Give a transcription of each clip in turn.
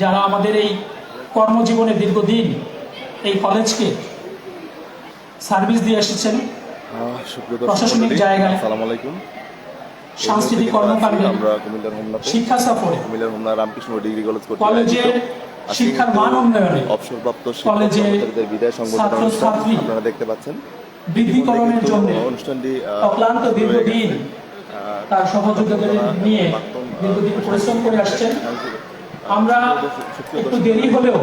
যারা আমাদের এই কর্মজীবনে দীর্ঘদিন এই কলেজকে সার্ভিস দিয়ে এসেছেন প্রশাসনিক জায়গায় সাংস্কৃতিক কর্মকাণ্ডে শিক্ষা সফরে। Ramkrishna degree college. আজকে শিক্ষার মান উন্নয়নে অবসরপ্রাপ্ত শিক্ষকদের বিদায় ছাত্রী আপনারা দেখতে পাচ্ছেন। বৃদ্ধিকরণের জন্য অনুষ্ঠানটি অক্লান্ত দীর্ঘদিন তার সহযোগিতাদের নিয়ে দীর্ঘদিন পরিশ্রম করে আসছেন। আমরা একটু দেরি হলেও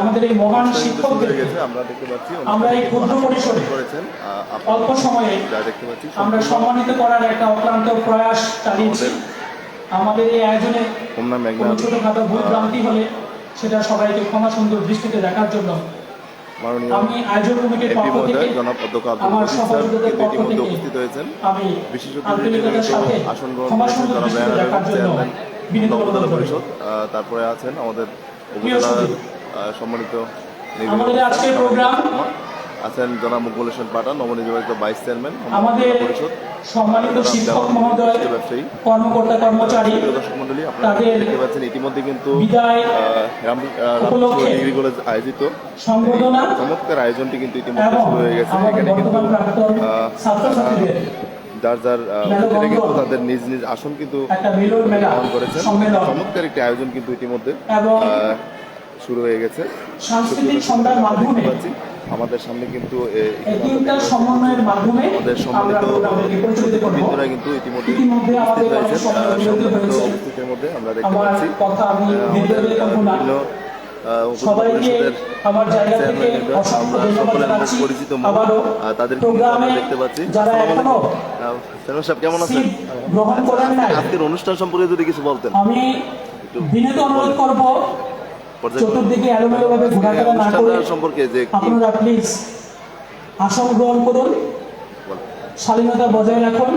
আমাদের এই মহান শিক্ষকদের আমরা এই ক্ষুদ্র পরিসরে অল্প সময়ে আমরা সম্মানিত করার একটা অক্লান্ত প্রয়াস চালিয়েছি। আমাদের এই আয়োজনে কোনো ছোটখাটো ভুল ভ্রান্তি হলে সেটা সবাইকে ক্ষমা সুন্দর দৃষ্টিতে দেখার জন্য আমি আয়োজন কমিটির পক্ষ থেকে জনাব অধ্যক্ষ আব্দুল আমার স্যার ইতিমধ্যে উপস্থিত হয়েছেন। আমি বিশেষ অতিথি আসন গ্রহণ করেছেন জনাব চেয়ারম্যান। পরিষদ। তারপরে আছেন আমাদের সম্মানিত আমাদের আজকের প্রোগ্রাম আছেন জনাব মুকুল হোসেন পাটা নবনির্বাচিত ভাইস চেয়ারম্যান আমাদের সম্মানিত শিক্ষক মহোদয় ব্যবসায়ী কর্মকর্তা কর্মচারী দর্শক মন্ডলী আপনারা দেখতে পাচ্ছেন ইতিমধ্যে কিন্তু ডিগ্রি কলেজ আয়োজিত। চমৎকার আয়োজনটি কিন্তু ইতিমধ্যে শুরু হয়ে গেছে। এখানে কিন্তু যার যার আহ, কিন্তু তাদের নিজ নিজ আসন কিন্তু গ্রহণ করেছেন। চমৎকার একটি আয়োজন কিন্তু ইতিমধ্যে শুরু হয়ে গেছে। আমাদের সামনে কিন্তু আমাদের আমরা সম্মানিত বন্ধুরা কিন্তু ইতিমধ্যে উপস্থিত বিরতি সম্মানিত উপস্থিতির মধ্যে আমরা দেখতে পাচ্ছি আমাদের পরিষদের আমার সকলের মুখ পরিচিত তাদের আমরা দেখতে পাচ্ছি। সাহেব কেমন আছেন? নাই। আজকের অনুষ্ঠান সম্পর্কে যদি কিছু বলতেন। আমি বিনীত অনুরোধ করব চতুর্দিকে এলোমেলো ঘোরাফেরা না করে সম্পর্কে যে আপনারা প্লিজ আসন গ্রহণ করুন। স্বাধীনতা বজায় রাখুন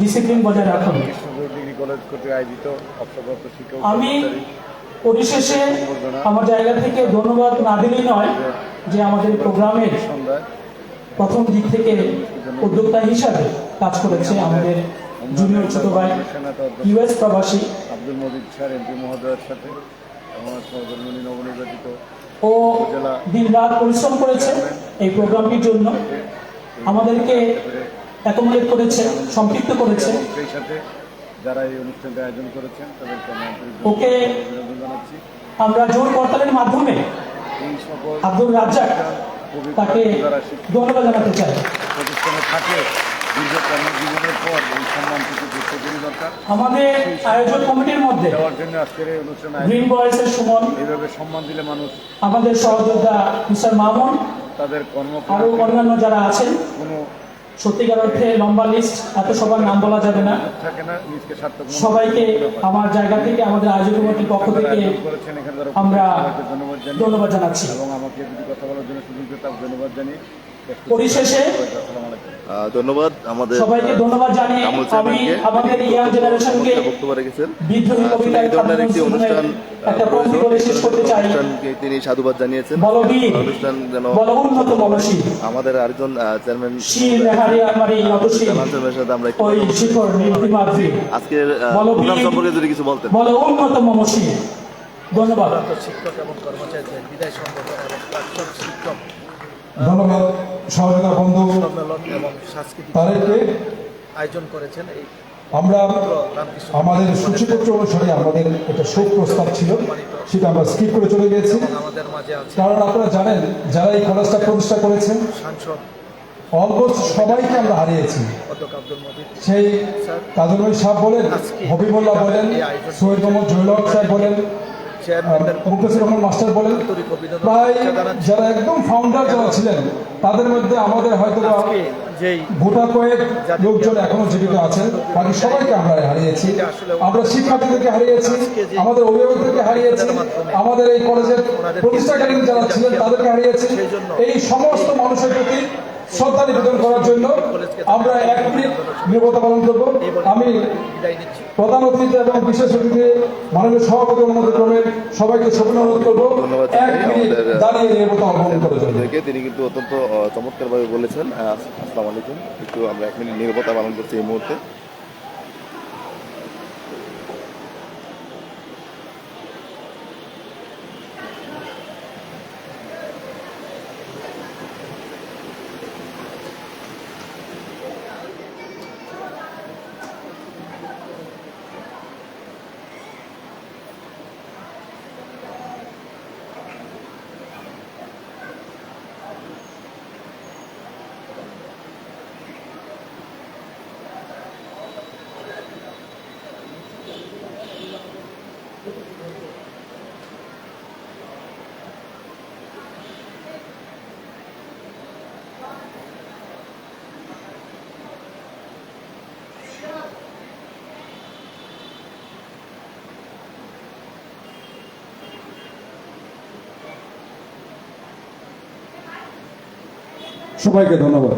ডিসিপ্লিন বজায় রাখুন। কৃষ্ণপুর ডিগ্রি কলেজ কর্তৃক আয়োজিত আমি পরিশেষে আমার জায়গা থেকে ধন্যবাদ না দিলেই নয় যে আমাদের প্রোগ্রামের প্রথম দিক থেকে উদ্যোক্তা হিসাবে কাজ করেছে আমাদের জুনিয়র ছোট ভাই ইউএস প্রবাসী আব্দুল মজিদ স্যার এমপি মহোদয়ের সাথে আমার সহধর্মিনী নবনির্বাচিত ও দিন রাত পরিশ্রম করেছে এই প্রোগ্রামটির জন্য। আমাদেরকে অ্যাকোমোডেট করেছে সম্পৃক্ত করেছে। সেই সাথে যারা এই অনুষ্ঠানটি আয়োজন করেছেন তাদেরকে ওকে জানাচ্ছি। আমরা জোর করতালের মাধ্যমে আব্দুল রাজ্জাক তাকে ধন্যবাদ জানাতে চাই। প্রতিষ্ঠানে থাকে আমাদের আয়োজক কমিটির মধ্যে আয়োজন গ্রিন বয়েসের সুমন এইভাবে সম্মান দিলে মানুষ আমাদের সহযোদ্ধা মিস্টার মামুন তাদের কর্ম আরও অন্যান্য যারা আছেন কোনো সত্যিকার অর্থে লম্বা লিস্ট এত সবার নাম বলা যাবে না। সবাইকে আমার জায়গা থেকে আমাদের আয়োজক কমিটির পক্ষ থেকে আমরা ধন্যবাদ জানাচ্ছি। এবং আমাকে কথা বলার জন্য সুযোগ ধন্যবাদ জানিয়ে পরিশেষে ধন্যবাদ। আমাদের সবাইকে ধন্যবাদ জানিয়ে আমি আমাদের ইয়াং জেনারেশনকে বক্তব্য রেখেছেন। বিদ্রোহী আহ, কবিতায় এই ধরনের একটি অনুষ্ঠান একটা বলে শেষ করতে চাই। অনুষ্ঠানকে তিনি সাধুবাদ জানিয়েছেন। অনুষ্ঠান যেন উন্নত মনসী। আমাদের আরেকজন চেয়ারম্যান সাথে আমরা একটু ওই শিখর নির্তিমাদ্রি আজকের প্রোগ্রাম সম্পর্কে যদি কিছু বলতেন। বলো উন্নত মনসী। ধন্যবাদ। শিক্ষক এবং কর্মচারীদের বিদায় সম্মেলন এবং প্রাক্তন শিক্ষক ধন্যবাদ সহযোগিতা বন্ধু তাদেরকে আয়োজন করেছেন আমরা আমাদের সূচিপত্র অনুসারে আমাদের একটা শোক প্রস্তাব ছিল সেটা আমরা স্কিপ করে চলে গিয়েছি। আমাদের মাঝে আছে কারণ আপনারা জানেন যারা এই কলেজটা প্রতিষ্ঠা করেছেন সাংসদ অলমোস্ট সবাইকে আমরা হারিয়েছি। সেই কাজল সাহেব বলেন হবিবুল্লাহ বলেন সৈয়দ মোহাম্মদ জহুল সাহেব বলেন চেয়ারম্যানদের রহমান মাস্টার বলেন প্রায় যারা একদম ফাউন্ডার যারা ছিলেন তাদের মধ্যে আমাদের হয়তো গোটা কয়েক লোকজন এখনও জীবিত আছেন বাকি সবাইকে আমরা হারিয়েছি। আমরা শিক্ষার্থীদেরকে হারিয়েছি আমাদের অভিভাবকদেরকে হারিয়েছি আমাদের এই কলেজের প্রতিষ্ঠাকালীন যারা ছিলেন তাদেরকে হারিয়েছি। এই সমস্ত মানুষের প্রতি শ্রদ্ধা নিবেদন করার জন্য আমরা এক মিনিট নিরবতা পালন করব। আমি প্রধান অতিথি এবং বিশেষ অতিথি মাননীয় সভাপতি অনুমতি ক্রমে সবাইকে অনুরোধ করব এক মিনিট দাঁড়িয়ে নিরাপত্তা অবলম্বন করে চলবে থেকে তিনি কিন্তু অত্যন্ত চমৎকারভাবে বলেছেন। আসসালামু আলাইকুম। একটু আমরা এক মিনিট নিরাপত্তা পালন করছি এই মুহূর্তে। সবাইকে ধন্যবাদ।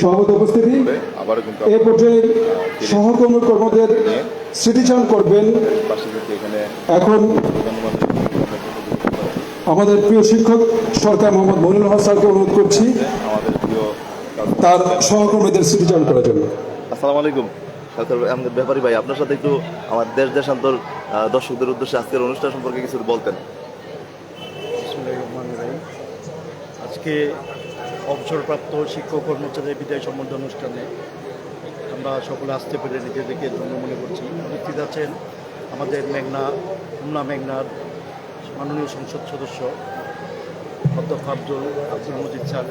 সভাপতি উপস্থিতি। এ পর্যায়ে সহকর্মী কর্মদের স্মৃতিচারণ করবেন। এখানে আমাদের প্রিয় শিক্ষক সরকার মোহাম্মদ মনির হক স্যারকে অনুরোধ করছি আমাদের প্রিয় তার সহকর্মীদের স্মৃতিচারণ করার জন্য। আসসালামু আলাইকুম। আমাদের ব্যাপারী ভাই আপনার সাথে একটু আমার দেশ দেশান্তর দর্শকদের উদ্দেশ্যে আজকের অনুষ্ঠান সম্পর্কে কিছু বলতেন। আজকে অবসরপ্রাপ্ত শিক্ষক কর্মচারীদের বিদায় সম্বন্ধ অনুষ্ঠানে আমরা সকলে আসতে পেরে নিজেদেরকে ধন্য মনে করছি। উপস্থিত আছেন আমাদের মেঘনা, খুলনা মেঘনার মাননীয় সংসদ সদস্য অধ্যক্ষ আব্দুল আব্দুল মজিদ স্যার।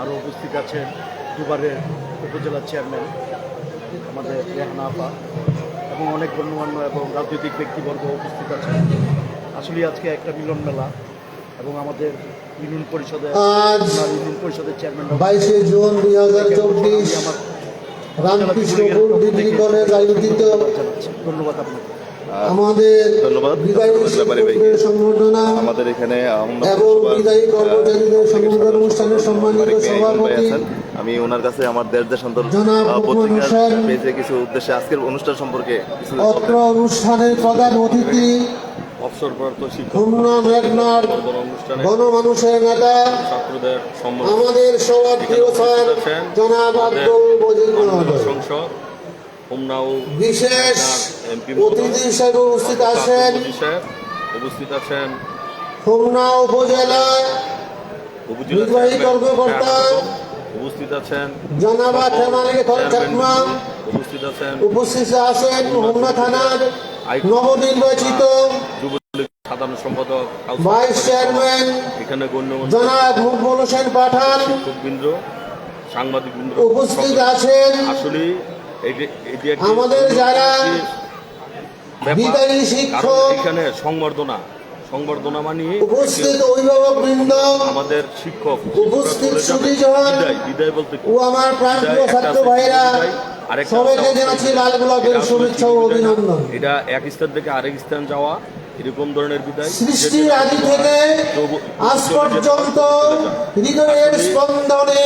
আরও উপস্থিত আছেন দুবারের উপজেলা চেয়ারম্যান আমাদের রেহানা আপা এবং অনেক গণ্যমান্য এবং রাজনৈতিক ব্যক্তিবর্গ উপস্থিত আছেন। আসলে আজকে একটা মিলন মেলা এবং আমাদের ইউনিয়ন পরিষদের আজ ইউনিয়ন পরিষদের চেয়ারম্যান বাইশে জুন দুই হাজার চব্বিশ রামকৃষ্ণপুর ডিগ্রি কলেজ আয়োজিত ধন্যবাদ আপনাকে আমাদের ধন্যবাদ। বিদায়ী ব্যাপারী ভাইকে। শিক্ষকদের সংবর্ধনা আমাদের এখানে এবং বিদায়ী কর্মচারীদের সম্বোধন অনুষ্ঠানের সম্মানিত সভাপতি আমি ওনার কাছে আমার দেশ দেশান্তর পত্রিকার পেজে কিছু উদ্দেশ্যে আজকের অনুষ্ঠান সম্পর্কে অত্র অনুষ্ঠানের প্রধান অতিথি অবসরপ্রাপ্ত শিক্ষক মেঘনার গণমানুষের নেতা আমাদের সবার প্রিয় স্যার জনাব আব্দুল মজিদ সংসদ বিশেষ অতিথি হিসেবে উপস্থিত আছেন উপস্থিত আছেন হোমনা উপজেলা নির্বাহী কর্মকর্তা। উপস্থিত আছেন জনাবা উপস্থিত আছেন উপস্থিত আছেন হোমনা থানার নবনির্বাচিত সাধারণ সম্পাদক ভাইস চেয়ারম্যান এখানে গণ্যমান্য জনাব মুকবুল হোসেন পাঠান। শিক্ষকবৃন্দ সাংবাদিকবৃন্দ উপস্থিত আছেন। আসলে আমাদের যারা বিদায়ী শিক্ষক এখানে সংবর্ধনা সংবর্ধনা মানে উপস্থিত অভিভাবক বৃন্দ আমাদের শিক্ষক উপস্থিত বিদায় বলতে ও আমার প্রাণপ্রিয় ছাত্র ভাইরা সবাইকে জানাচ্ছি লাল গোলাপের শুভেচ্ছা ও। অভিনন্দন। এটা এক স্থান থেকে আরেক স্থান যাওয়া এরকম ধরনের বিদায়। সৃষ্টির আদি থেকে আজ পর্যন্ত হৃদয়ের স্পন্দনে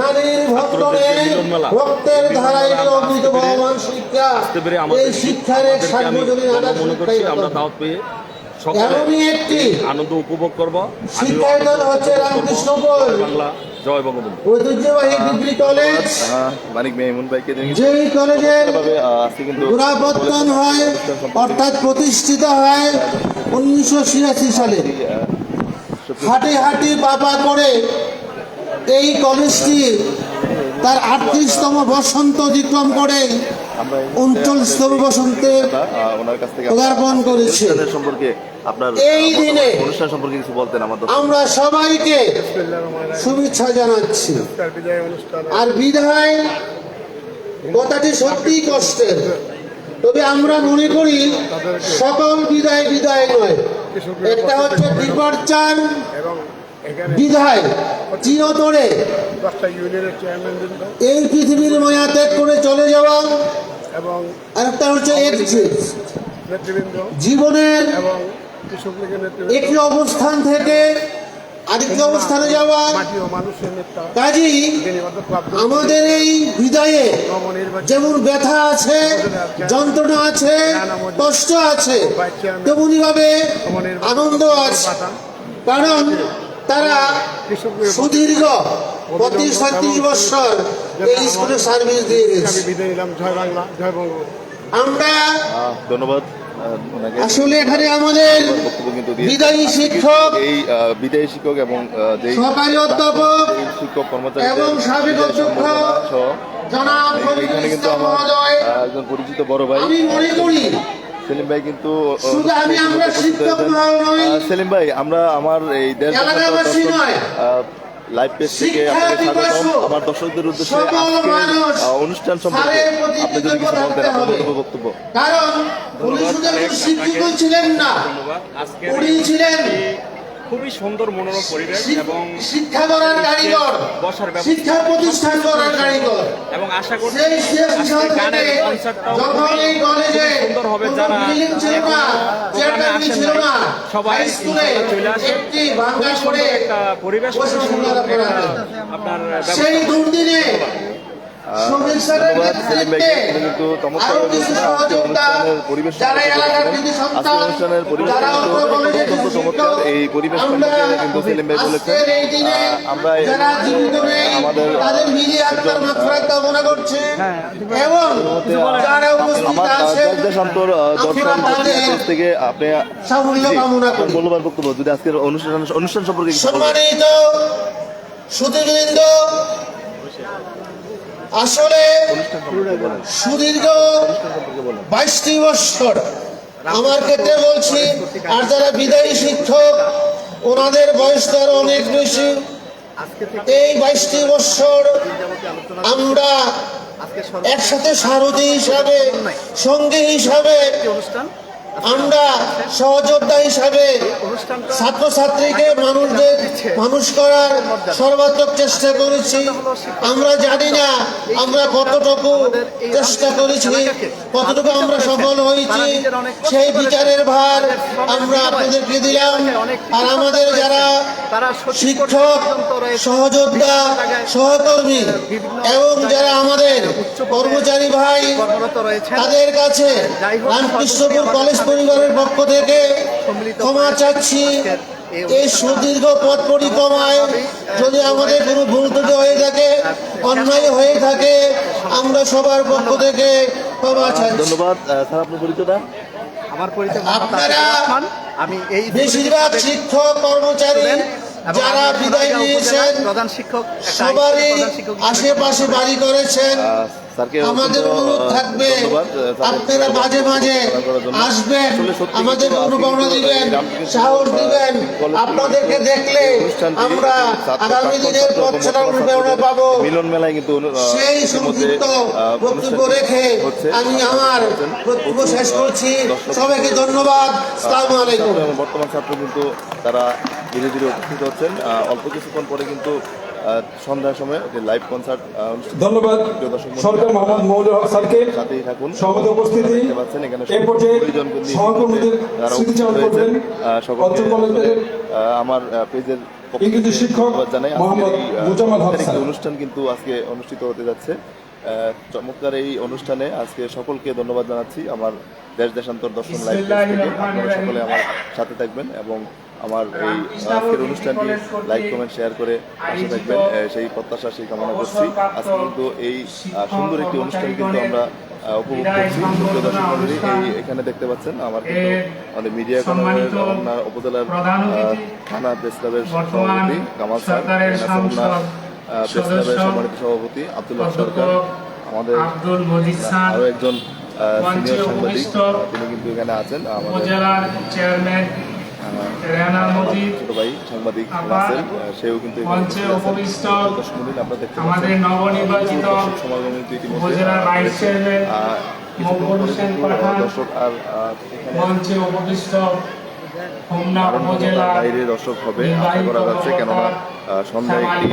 নারীর ভক্তনে রক্তের ধারায় অমৃত বহমান শিক্ষা এই আমাদের শিক্ষার এক সার্বজনীন আদর্শ মনে আমরা দাওয়াত পেয়ে সকলে এমনই একটি আনন্দ উপভোগ করব। শিক্ষায়তন হচ্ছে রামকৃষ্ণপুর বাংলা জয় বঙ্গবন্ধু। ঐতিহ্যবাহী ডিগ্রি কলেজ মানিক মেহমুন ভাইকে যেই কলেজের হয় অর্থাৎ প্রতিষ্ঠিত হয় উনিশশো ছিয়াশি সালে। হাঁটি হাঁটি বাবা করে এই কলেজটি তার আটত্রিশতম বসন্ত অতিক্রম করে। উনচল্লিশতম বসন্তে আহ, ওনার কাছ থেকে পদার্পণ করেছে। সম্পর্কে আপনার এই দিনে অনুষ্ঠান সম্পর্কে কিছু বলতেন আমার আমরা সবাইকে শুভেচ্ছা জানাচ্ছি। আর বিদায় কথাটি সত্যিই কষ্টের। তবে আমরা মনে করি সকল বিদায় বিদায় নয়। একটা হচ্ছে বিদায় চিরতরে এই পৃথিবীর মায়া ত্যাগ করে চলে যাওয়া এবং আর একটা হচ্ছে এক্সিট জীবনের একটি অবস্থান থেকে আরেকটি অবস্থানে যাওয়া। মাটি মানুষের নেতা। কাজী যিনি অধ্যক্ষ আব্দুল আমাদের এই নবনির্বাচিত। যেমন ব্যথা আছে যন্ত্রণা আছে। কষ্ট আছে তেমনি ভাবে আনন্দ আছে। কারণ তারা সুদীর্ঘ পঁচিশ ছত্রিশ বছর এই স্কুলে সার্ভিস দিয়ে গেছে। আমরা ধন্যবাদ। আসলে এখানে আমাদের কিন্তু বিদায়ী শিক্ষক এই বিদায়ী শিক্ষক এবং সহকারী অধ্যাপক শিক্ষক কর্মচারী এবং সাবেক অধ্যক্ষ জনাব এখানে কিন্তু আমার মহোদয়। একজন পরিচিত বড় ভাই। আমি মনে করি সেলিম ভাই কিন্তু সেলিম ভাই আমরা আমার এই দেশ লাইভ পেজ থেকে আপনাকে স্বাগতম। আমার দর্শকদের উদ্দেশ্যে অনুষ্ঠান সম্পর্কে আপনি যদি কিছু বলতেন আপনার বক্তব্য। কারণ উনি শুধু শিক্ষিত ছিলেন না। উনি ছিলেন খুবই সুন্দর মনোরম পরিবেশ এবং শিক্ষা করার কারিগর বসার শিক্ষা প্রতিষ্ঠান করার কারিগর। এবং আশা করছি গানের কনসার্টটাও যখন এই কলেজে সুন্দর হবে যারা বিল্ডিং ছিল না এখনও চেয়ারম্যান আসেন না সবাই স্কুলে চলে আসে একটি পরিবেশ সুন্দর আপনারা। সেই দুর্দিনে ধন্যবাদ সেলিম ভাইকে। তিনি কিন্তু চমৎকার অনুষ্ঠানের পরিবেশ অনুষ্ঠানের পরিবেশ অত্যন্ত চমৎকার এই পরিবেশ আমরা সম্পর্কে কিন্তু সেলিম ভাই বলেছেন। আমাদের পেজ থেকে আপনি মূল্যবান বক্তব্য যদি আজকের অনুষ্ঠান অনুষ্ঠান সম্পর্কে সম্মানিত আসলে সুদীর্ঘ বাইশটি বছর আমার ক্ষেত্রে বলছি, আর যারা বিদায়ী শিক্ষক, ওনাদের বয়স তো আরও অনেক বেশি। এই বাইশটি বছর আমরা একসাথে সারথী হিসাবে, সঙ্গী হিসাবে আমরা সহযোদ্ধা হিসাবে ছাত্রছাত্রীকে মানুষদের মানুষ করার সর্বাত্মক চেষ্টা করেছি। আমরা জানি না আমরা কতটুকু চেষ্টা করেছি কতটুকু আমরা সফল হয়েছি। সেই বিচারের ভার আমরা আপনাদেরকে দিলাম। আর আমাদের যারা শিক্ষক সহযোদ্ধা সহকর্মী এবং যারা আমাদের কর্মচারী ভাই তাদের কাছে রামকৃষ্ণপুর কলেজ পরিবারের পক্ষ থেকে ক্ষমা চাচ্ছি। এই সুদীর্ঘ পথ পরিক্রমায় যদি আমাদের কোনো ভুল ত্রুটি হয়ে থাকে অন্যায় হয়ে থাকে আমরা সবার পক্ষ থেকে ক্ষমা চাচ্ছি। ধন্যবাদ। স্যার আপনার পরিচয়টা? আমার পরিচয় আপনারা আমি এই বেশিরভাগ শিক্ষক কর্মচারী যারা বিদায় নিয়েছেন প্রধান শিক্ষক সবারই আশেপাশে বাড়ি করেছেন। আমাদের অনুরোধ থাকবে আপনারা মাঝে মাঝে। আসবেন আমাদের অনুপ্রেরণা দিবেন সাহস দিবেন আপনাদেরকে দেখলে আমরা আগামী দিনের ছাত্র পথ এবং অনুপ্রেরণা পাবো। মিলন মেলায় কিন্তু সেই সংক্ষিপ্ত বক্তব্য রেখে। আমি আমার বক্তব্য শেষ করছি। সবাইকে ধন্যবাদ। আসসালামু আলাইকুম। বর্তমান ছাত্র কিন্তু তারা ধীরে ধীরে উপস্থিত হচ্ছেন। অল্প কিছুক্ষণ পরে কিন্তু সন্ধ্যার সময় যে লাইভ কনসার্ট ধন্যবাদ। সরকার মোহাম্মদ মৌলুল হক স্যারকে। সাথেই থাকুন। সভাপতি উপস্থিতি। পাচ্ছেন এখানে সহকর্মীদের যারা উপস্থিত হয়েছেন, সকলকে আমার পেজের ইংরেজি শিক্ষক মোহাম্মদ মুজাম্মেল হক স্যার। অনুষ্ঠান কিন্তু আজকে অনুষ্ঠিত হতে যাচ্ছে। চমৎকার এই অনুষ্ঠানে আজকে সকলকে ধন্যবাদ জানাচ্ছি। আমার দেশ দেশান্তর দর্শন লাইভ থেকে। আপনারা সকলে আমার সাথে থাকবেন এবং আমার এই আজকের অনুষ্ঠানটি লাইক কমেন্ট শেয়ার করে পাশে থাকবেন। সেই প্রত্যাশা সেই কামনা করছি। আজকে কিন্তু এই সুন্দর একটি অনুষ্ঠান কিন্তু আমরা উপভোগ করছি। এই এখানে দেখতে পাচ্ছেন আমার কিন্তু আমাদের মিডিয়া রমনা উপজেলার থানা প্রেস ক্লাবের সভাপতি কামাল স্যার প্রেস ক্লাবের সম্মানিত সভাপতি আব্দুল্লাহ সরকার আমাদের আব্দুল মজিদ স্যার আরও একজন সিনিয়র সাংবাদিক তিনি কিন্তু এখানে আছেন আমাদের চেয়ারম্যান রেহানা মজিদ ছোট ভাই সাংবাদিক রাসেল সেও কিন্তু মঞ্চে উপবিষ্ট আমাদের নবনির্বাচিত ইতিমধ্যে ভাইস চেয়ারম্যান মকবুল হোসেন পাঠান মঞ্চে উপবিষ্ট হোমনা বাইরে দর্শক হবে আশা করা যাচ্ছে কেননা সন্ধ্যায় একটি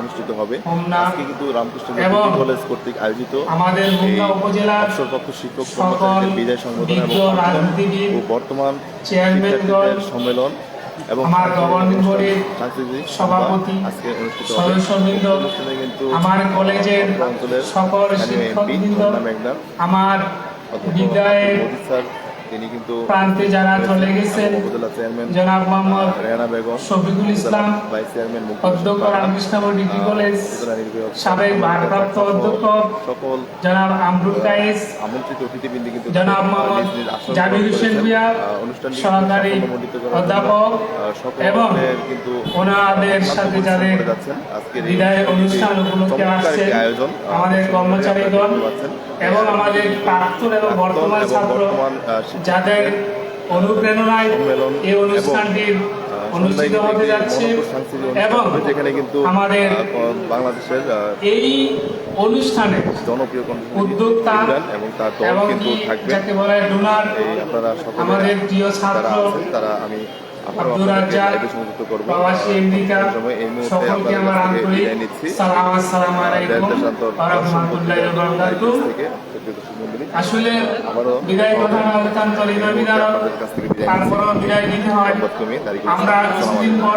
অনুষ্ঠিত হবে। আজকে কিন্তু রামকৃষ্ণ কলেজ কর্তৃক আয়োজিত এই অবসরপ্রাপ্ত শিক্ষক কর্মচারীদের বিদায় সংবর্ধনা এবং বর্তমান ও বর্তমান শিক্ষার্থীদের সম্মেলন এবং আমার সাংস্কৃতিক সভাপতি, আজকে অনুষ্ঠিত সদস্যবৃন্দ, কিন্তু আমার কলেজের অঞ্চলের সকল শিক্ষকবৃন্দ, আমার মোদি স্যার তিনি কিন্তু প্রান্তে যারা চলে গেছেন উপজেলা চেয়ারম্যান জনাব মোহাম্মদ রেহানা বেগম শফিকুল ইসলাম ভাইস চেয়ারম্যান অধ্যক্ষ রামকৃষ্ণপুর ডিগ্রি কলেজ সাবেক ভারপ্রাপ্ত অধ্যক্ষ সকল জনাব আমরুল কায়েস আমন্ত্রিত অতিথিবৃন্দ কিন্তু জনাব মোহাম্মদ জাবির হোসেন আহ, অনুষ্ঠানটি সহকারী অধ্যাপক এবং কিন্তু ওনাদের সাথে যাদের বিদায় অনুষ্ঠান উপলক্ষে আহ, আমাদের কর্মচারীগণ। এবং আমাদের প্রাক্তন এবং বর্তমান ছাত্র যাদের অনুপ্রেরণায় এই অনুষ্ঠানটির অনুষ্ঠিত হতে যাচ্ছে এবং আমাদের বাংলাদেশের এই অনুষ্ঠানে জনপ্রিয় উদ্যোক্তা এবং তার দল কিন্তু থাকবে। যাকে বলা হয় ডোনার আপনারা আমাদের প্রিয় ছাত্র তারা আমি আব্দুর রাজ্জাক, লাইভে সংযুক্ত করব। প্রবাসী আমেরিকা এই সময় এই মুহূর্তে সকলকে আমার আন্তরিক সালাম আসসালামু আলাইকুম। ওয়া রাহমাতুল্লাহি ওয়া বারাকাতুহু থেকে সত্যি দর্শক মণ্ডলী, আসলে বিদায় কথা না অত্যন্ত হৃদয় নিচ্ছি তারপরও বিদায় নিতে হয়। আমরা কিছুদিন পর